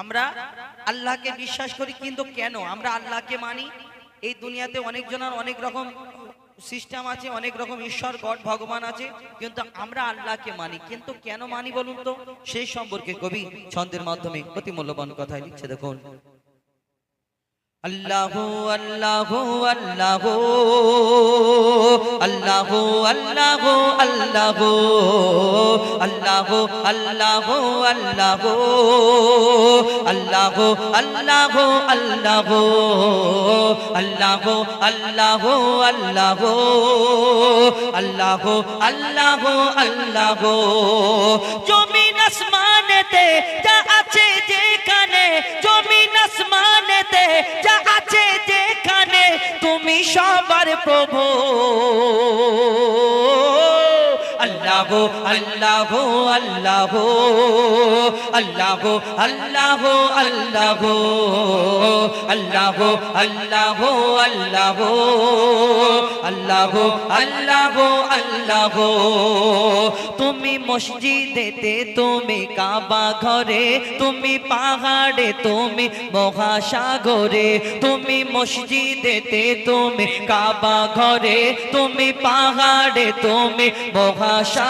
আমরা আল্লাহকে বিশ্বাস করি, কিন্তু কেন? আমরা আল্লাহকে মানি। এই দুনিয়াতে অনেকজনের অনেক রকম সিস্টেম আছে, অনেক রকম ঈশ্বর, গড, ভগবান আছে, কিন্তু আমরা আল্লাহকে মানি। কিন্তু কেন মানি বলুন তো? সেই সম্পর্কে কবি ছন্দের মাধ্যমে অতি মূল্যবান কথায় লিখছে, দেখুন। আল্লাহ আল্লাহ আল্লাহ আল্লাহ আল্লাহ আল্লাহ আল্লাহ আল্লাহ আল্লাহ আল্লাহ আল্লাহ আল্লাহ আল্লাহ আল্লাহ আল্লাহ আল্লাহ আল্লাহ আল্লাহ। জমিন আসমানেতে যা সবার প্রভু। আল্লাহ আল্লাহ আল্লাহ আল্লাহ আল্লাহ আল্লাহ আল্লাহ আল্লাহ আল্লাহ আল্লাহ আল্লাহ আল্লাহ তুমি মসজিদেতে তুমি কাবা ঘরে তুমি পাহাড়ে তুমি মহাসাগরে তুমি মসজিদেতে তুমি কাবা ঘরে তুমি পাহাড়ে তুমি মহাসাগরে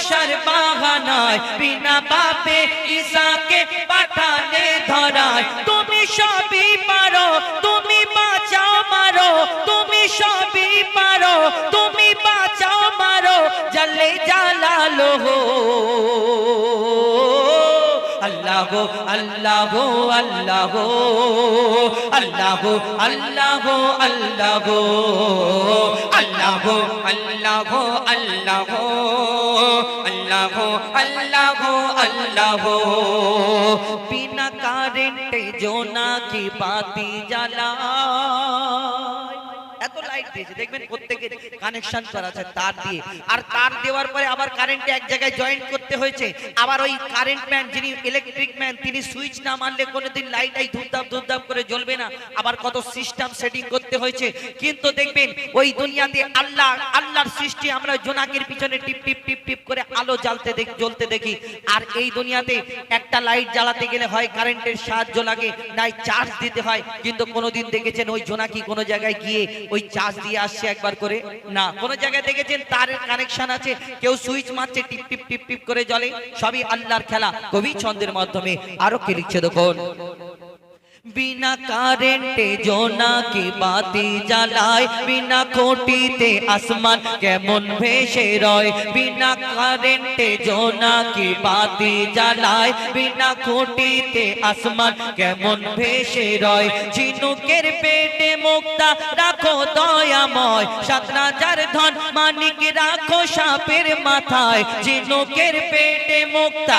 মশার বাহানায়, বিনা বাপে ঈসাকে পাঠালে ধরায়। তুমি সবই পারো, তুমি বাঁচাও, মারো। তুমি সবই পারো, তুমি বাঁচাও, মারো। জালে জালালো আল্লাহ আল্লাহ আল্লাহ আল্লাহ আল্লাহ আল্লাহ আল্লাহ আল্লাহ আল্লাহ আল্লাহ আল্লাহ আল্লাহ বিনা কারেন্টে জোনাকি বাতি জ্বালা দিয়েছে। দেখবেন প্রত্যেকের কানেকশন করা আছে তার দিয়ে। আর তার দেওয়ার পরে আবার কারেন্টে এক জায়গায় জয়েন্ট করতে হয়েছে। আবার ওই কারেন্ট ম্যান যিনি ইলেকট্রিক ম্যান তিনি সুইচ না মারলে কোনোদিন লাইট এই ধূপধাপ ধূপধাপ করে জ্বলবে না। আবার কত সিস্টেম সেটিং করতে হয়েছে। কিন্তু দেখবেন ওই দুনিয়াতে আল্লাহ আল্লাহর সৃষ্টি আমরা জোনাকের পিছনে টিপ টিপ টিপ টিপ করে আলো জ্বালতে দেখি জ্বলতে দেখি। আর এই দুনিয়াতে একটা লাইট জ্বালাতে গেলে হয় কারেন্টের সাহায্য লাগে নাই চার্জ দিতে হয়। কিন্তু কোনোদিন দেখেছেন ওই জোনাকি কোনো জায়গায় গিয়ে ওই চার্জ দিয়ে আসছে একবার করে। না, কোন জায়গায় দেখেছেন তারের কানেকশন আছে? কেউ সুইচ মারছে, টিপ টিপ টিপ টিপ করে জলে। সবই আল্লাহর খেলা। কবি ছন্দের মাধ্যমে। আরও কে লিখছে দেখুন? বিনা কারেন্টে জোনাকি বাতি জ্বালায়? বিনা কোটিতে আসমান কেমন ভেসে রয়? বিনা কারেন্টে জোনাকি বাতি জ্বালায়? বিনা কোটিতে আসমান কেমন ভেসে রয়? ঝিনুকের পেটে মুক্তা রাখো দয়াময়। সাত রাজার ধন মানিক রাখো সাপের মাথায়। ঝিনুকের পেটে মুক্তা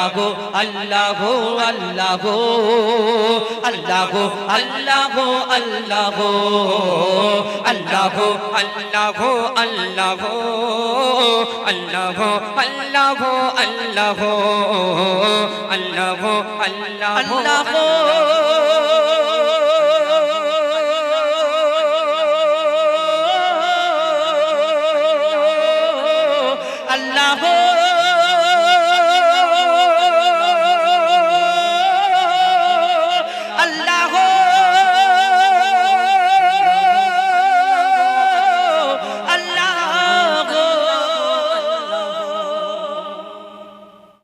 আল্লাহ গো আল্লাহ গো আল্লাহ গো আল্লাহ গো আল্লাহ গো আল্লাহ আল্লাহ আল্লাহ আল্লাহ আল্লাহ আল্লাহ আল্লাহ আল্লাহ আল্লাহ